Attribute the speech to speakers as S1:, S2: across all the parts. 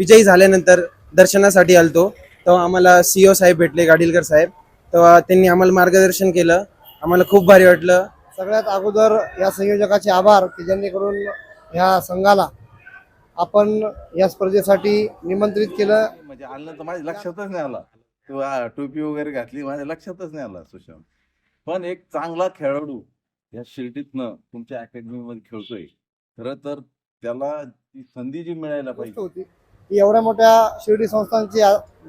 S1: विजयी झाल्यानंतर दर्शनासाठी आलतो. तेव्हा आम्हाला सीओ साहेब भेटले गाडीलकर साहेब. तेव्हा त्यांनी आम्हाला मार्गदर्शन केलं. आम्हाला खूप भारी वाटलं.
S2: सगळ्यात अगोदर या संयोजकाचे आभार की जेणेकरून ह्या संघाला आपण या स्पर्धेसाठी निमंत्रित केलं.
S3: म्हणजे आलं तर माझ्या लक्षातच नाही आला. किंवा टोपी वगैरे घातली माझ्या लक्षातच नाही आला सुशांत. पण एक चांगला खेळाडू या शिर्डीतनं तुमच्या अकॅडमी मध्ये खेळतोय. खरं तर त्याला ती संधी जी मिळायला पाहिजे.
S2: होती. की एवढ्या मोठ्या शिर्डी संस्थांचे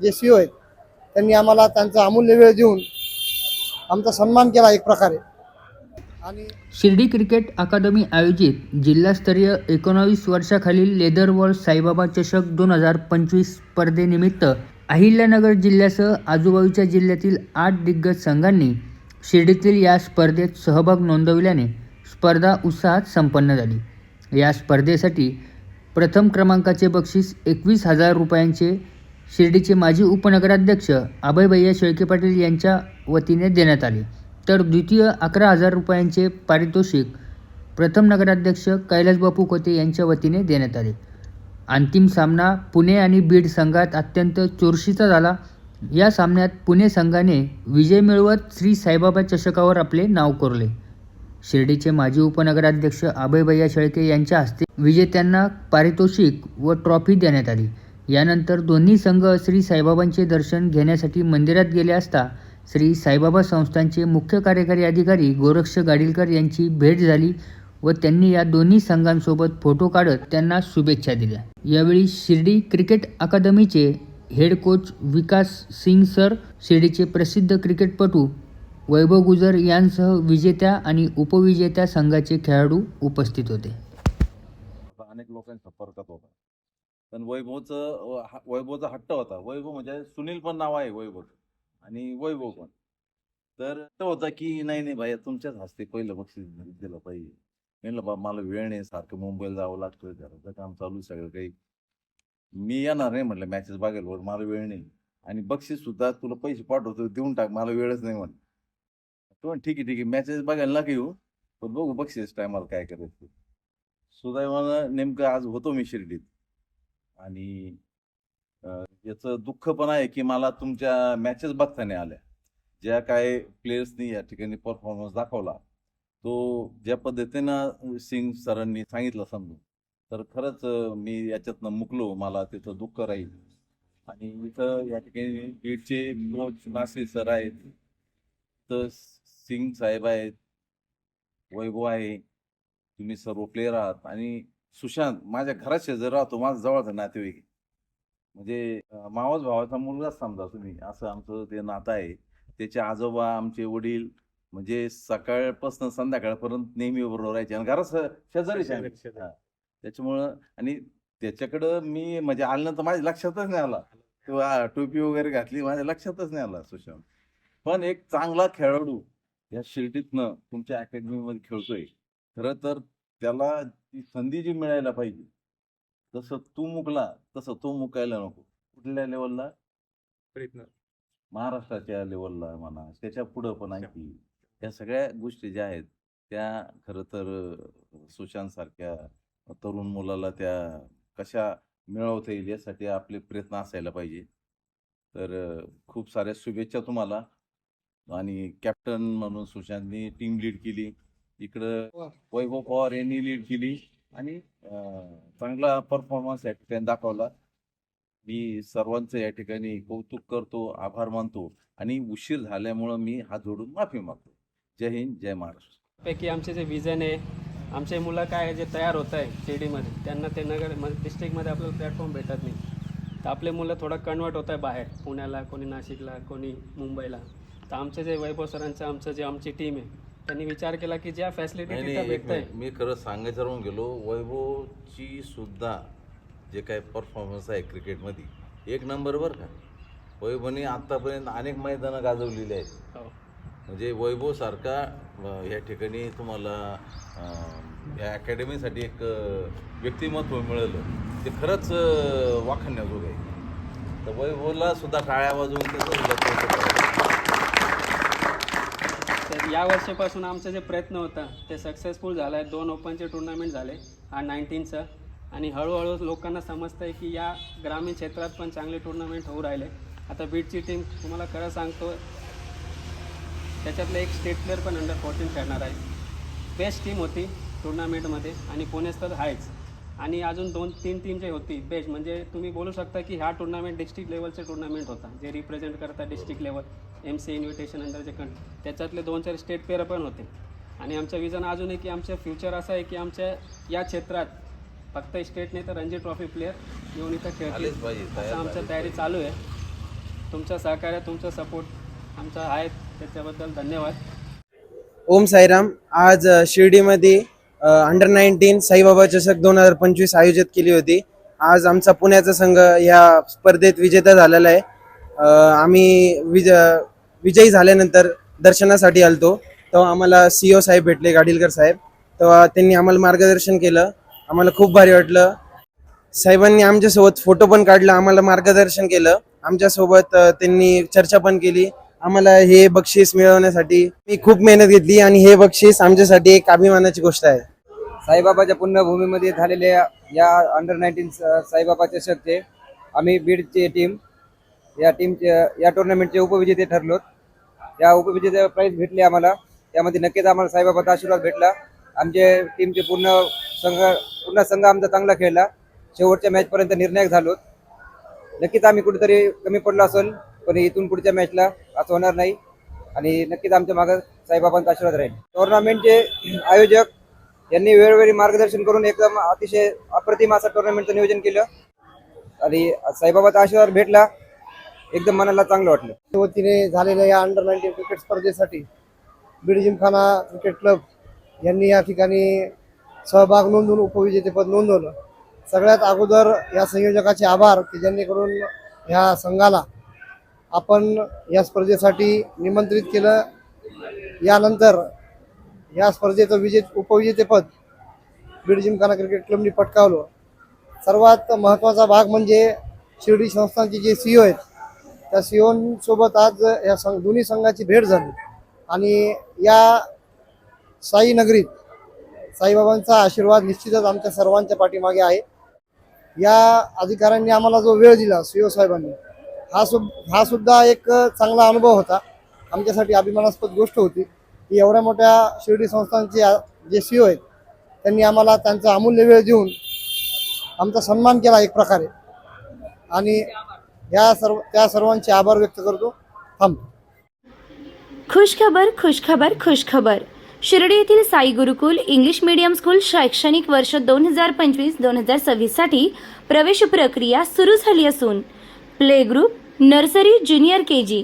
S2: जे सी ओ आहेत त्यांनी आम्हाला त्यांचा अमूल्य वेळ देऊन आमचा सन्मान केला एक प्रकारे. आणि
S4: शिर्डी क्रिकेट अकादमी आयोजित जिल्हास्तरीय एकोणावीस वर्षाखालील लेदर बॉल साईबाबा चषक दोन हजार पंचवीस स्पर्धेनिमित्त अहिल्यानगर जिल्ह्यासह आजूबाजूच्या जिल्ह्यातील आठ दिग्गज संघांनी शिर्डीतील या स्पर्धेत सहभाग नोंदविल्याने स्पर्धा उत्साहात संपन्न झाली. या स्पर्धेसाठी प्रथम क्रमांकाचे बक्षीस एकवीस हजार रुपयांचे. शिर्डीचे माजी उपनगराध्यक्ष अभयभैया शेळके पाटील यांच्या वतीने देण्यात आले. तर द्वितीय अकरा हजार रुपयांचे पारितोषिक प्रथम नगराध्यक्ष कैलासबापू कोते यांच्या वतीने देण्यात आले. अंतिम सामना पुणे आणि बीड संघात अत्यंत चुरशीचा झाला. या सामन्यात पुणे संघाने विजय मिळवत श्री साईबाबा चषकावर आपले नाव कोरले. शिर्डीचे माजी उपनगराध्यक्ष अभयभैया शेळके यांच्या हस्ते विजेत्यांना पारितोषिक व ट्रॉफी देण्यात आली. यानंतर दोन्ही संघ श्री साईबाबांचे दर्शन घेण्यासाठी मंदिरात गेले असता श्री साईबाबा संस्थांचे मुख्य कार्यकारी अधिकारी गोरक्ष गाडीलकर यांची भेट झाली व त्यांनी या दोन्ही संघांसोबत फोटो काढत त्यांना शुभेच्छा दिल्या. यावेळी शिर्डी क्रिकेट अकादमीचे head coach Vikas Singh sir शिर्डीचे प्रसिद्ध क्रिकेटपटू वैभव गुजर यांसह विजेत्या आणि उपविजेत्या संघाचे खेळाडू उपस्थित होते.
S3: अनेक लोकांच्या संपर्कात होता. पण वैभवचं हा- वैभवचा हट्ट होता. वैभव म्हणजे सुनील पण नाव आहे वैभव. आणि वैभव पण. तर तो होता की नाही नाही भाई तुमच्याच हस्ते पहिलं बक्षीस दिलं पाहिजे. म्हणलं बा मला वेळ नाही सारखं मुंबईला जावं लागतं घराचं काम चालू आहे सगळं काही. मी येणार नाही म्हटलं मॅचेस बघायला मला वेळ नाही. आणि बक्षीस सुद्धा तुला पैसे पाठवतो देऊन टाक मला वेळच नाही म्हण तो ठीक आहे ठीक आहे मॅचेस बघायला नका येऊ पण बघू बक्षीस टायमाला काय करायचं. सुदैवानं नेमकं आज होतो मी शिर्डीत. आणि याचं दुःख पण आहे की मला तुमच्या मॅचेस बघता नाही आल्या. ज्या काय प्लेयर्सनी या ठिकाणी परफॉर्मन्स दाखवला तो ज्या पद्धतीनं सिंग सरांनी सांगितलं समजून तर खरंच मी याच्यातनं मुकलो मला तिथं दुःख राहील. आणि इथं या ठिकाणी बीडचे कोच नासिर सर आहेत तर सिंग साहेब आहेत वैभव आहे तुम्ही सर्व प्लेयर आहात. आणि सुशांत माझ्या घरात शेजारी राहतो माझा जवळचा नातेवाईक. म्हणजे मावस भावाचा मुलगाच समजा तुम्ही असं आमचं ते नातं आहे. त्याचे आजोबा आमचे वडील म्हणजे सकाळपासून संध्याकाळपर्यंत नेहमी बरोबर राहायचे. आणि घरात शेजारीच आहे. त्याच्यामुळं आणि त्याच्याकडं मी म्हणजे आलं तर माझ्या लक्षातच नाही आला. किंवा टोपी वगैरे घातली माझ्या लक्षातच नाही आला सुशांत. पण एक चांगला खेळाडू या शिर्डीतनं तुमच्या अकॅडमीमध्ये खेळतोय. खरं तर त्याला ती संधी जी मिळायला पाहिजे जसं तू मुकला तसं तो मुकायला नको. कुठल्या लेवलला
S5: प्रयत्न.
S3: महाराष्ट्राच्या लेवलला म्हणा त्याच्या पुढं पण आणखी या सगळ्या गोष्टी ज्या आहेत त्या खरं तर सुशांत सारख्या तरुण मुलाला त्या कशा मिळवता येईल यासाठी आपले प्रयत्न असायला पाहिजे. तर खूप साऱ्या शुभेच्छा तुम्हाला. आणि कॅप्टन म्हणून सुशांतनी टीम लीड केली. इकडं वैभव पवार यांनी लीड केली. आणि चांगला परफॉर्मन्स या ठिकाणी दाखवला. मी सर्वांचं या ठिकाणी कौतुक करतो आभार मानतो. आणि उशीर झाल्यामुळं मी हात जोडून माफी मागतो. जय हिंद जय महाराष्ट्र.
S5: पैकी आमचे जे विजन आहे आमचे मुलं काय आहे जे तयार होत आहे शिर्डीमध्ये त्यांना ते नगर डिस्ट्रिक्टमध्ये आपल्याला प्लॅटफॉर्म भेटत नाही. तर आपले मुलं थोडं कन्वर्ट होत आहे बाहेर पुण्याला कोणी नाशिकला कोणी मुंबईला. तर आमचे जे वैभव सरांचं आमचं जे आमची टीम आहे त्यांनी विचार केला की ज्या फॅसिलिटी
S3: नाही
S5: तिथं
S3: नाही एक
S5: भेटत आहे
S3: मिनिट. मी खरं सांगायचं राहून गेलो वैभवची सुद्धा जे काही परफॉर्मन्स आहे क्रिकेटमध्ये एक नंबर बरं का? वैभवने आतापर्यंत अनेक मैदानं गाजवलेली आहेत.
S5: हो.
S3: म्हणजे वैभव सारखा अं, या ठिकाणी तुम्हाला अं, या अकॅडमीसाठी एक अं, व्यक्तिमत्व मिळालं. ते खरंच अं, वाखाणण्याजोगं आहे. तर वैभवला सुद्धा टाळ्या वाजवून त्याचं.
S5: तर या वर्षापासून आमचा जे प्रयत्न होता ते सक्सेसफुल झाला आहे दोन ओपनचे टुर्नामेंट झाले हा नाईन्टीनचं आणि हळूहळू लोकांना समजतं आहे की या ग्रामीण क्षेत्रात पण चांगले टुर्नामेंट होऊ राहिले. आता बीडची टीम तुम्हाला खरं सांगतो त्याच्यातलं एक स्टेट प्लेअर पण अंडर फोर्टीन खेळणार आहे. बेस्ट टीम होती टुर्नामेंटमध्ये आणि पुणेच तर आहेच. आणि अजून दोन तीन टीम जे होती बेस्ट म्हणजे तुम्ही बोलू शकता की हा टुर्नामेंट डिस्ट्रिक्ट लेवलचं टुर्नामेंट होता जे रिप्रेझेंट करतात district level M C invitation अंडरचे कं त्याच्यातले दोन चार स्टेट प्लेअर पण होते. आणि आमचं विजन अजून आहे की आमचं फ्युचर असं आहे की आमच्या या क्षेत्रात फक्त स्टेट नाही तर रणजी ट्रॉफी प्लेअर येऊन इथं
S3: तयार
S5: असं आमचं
S3: झालेच
S5: तयारी चालू आहे. तुमचं सहकार्य तुमचं सपोर्ट आमचा आहे. त्याच्याबद्दल धन्यवाद.
S1: ओम साईराम. आज शिर्डीमध्ये अंडर नाईन्टीन साईबाबा चषक दोन हजार पंचवीस आयोजित केली होती. आज आमचा पुण्याचा संघ या स्पर्धेत विजेता झालेला आहे. आम्ही विज विजयी झाल्यानंतर दर्शनासाठी आलतो. तेव्हा आम्हाला सी ओ साहेब भेटले गाडीलकर साहेब. तेव्हा त्यांनी आम्हाला मार्गदर्शन केलं. आम्हाला खूप भारी वाटलं. साहेबांनी आमच्यासोबत फोटो पण काढला आम्हाला मार्गदर्शन केलं. आमच्यासोबत त्यांनी चर्चा पण केली. आम्हाला हे बक्षीस मिळवण्यासाठी मी खूप मेहनत घेतली आणि हे बक्षीस आमच्यासाठी एक अभिमानाची गोष्ट आहे.
S6: साईबाबाच्या पुण्यभूमीमध्ये झालेल्या या अंडर नाईन्टीन साईबाबाच्या शकते आम्ही बीडची टीम या टीमचे या टुर्नामेंटचे उपविजेते ठरलो या उपविजेते प्राईज भेटले आम्हाला. त्यामध्ये नक्कीच आम्हाला साईबाबाचा आशीर्वाद भेटला. आमचे टीमचे पूर्ण संघ पूर्ण संघ आमचा चांगला खेळला. शेवटच्या मॅचपर्यंत निर्णायक झालो नक्कीच आम्ही कुठेतरी कमी पडलो असेल पण इथून पुढच्या मॅचला असं होणार नाही. आणि नक्कीच आमच्या मागं साईबाबांचा आशीर्वाद राहील. टुर्नामेंटचे आयोजक यांनी वेळोवेळी मार्गदर्शन करून एकदम अतिशय अप्रतिम असं टुर्नामेंटचं नियोजन केलं. आणि साईबाबाचा आशीर्वाद भेटला. एकदम मनाला चांगलं वाटलं.
S2: वतीने झालेल्या या अंडर नाईन्टीन क्रिकेट स्पर्धेसाठी बीड जिमखाना क्रिकेट क्लब यांनी या ठिकाणी सहभाग नोंदवून उपविजेतेपद नोंदवलं. सगळ्यात अगोदर या संयोजकाचे आभार की जेणेकरून ह्या संघाला आपण या स्पर्धेसाठी निमंत्रित केलं. यानंतर या स्पर्धेचं विजेत उपविजेतेपद बीड जिमखाना क्रिकेट क्लबनी पटकावलं. सर्वात महत्त्वाचा भाग म्हणजे शिर्डी संस्थांचे जे सीओ आहेत त्या सोबत आज या संघ दोन्ही संघाची भेट झाली. आणि या साई नगरीत साईबाबांचा आशीर्वाद निश्चितच आमच्या सर्वांच्या पाठीमागे आहे. या अधिकाऱ्यांनी आम्हाला जो वेळ दिला सीओ साहेबांनी हा सु हा सुद्धा एक चांगला अनुभव होता. आमच्यासाठी अभिमानास्पद गोष्ट होती. की एवढ्या मोठ्या शिर्डी संस्थांचे जे सी ओ आहेत त्यांनी आम्हाला त्यांचा अमूल्य वेळ देऊन आमचा सन्मान केला एक प्रकारे. आणि या सर्व त्या सर्वांचे आभार व्यक्त करतो. थांबतो
S7: खुशखबर खुशखबर खुशखबर. शिर्डी येथील Sai Gurukul English medium school शैक्षणिक वर्ष दोन हजार पंचवीस दोन हजार सव्वीससाठी प्रवेश प्रक्रिया सुरू झाली असून play group nursery junior K G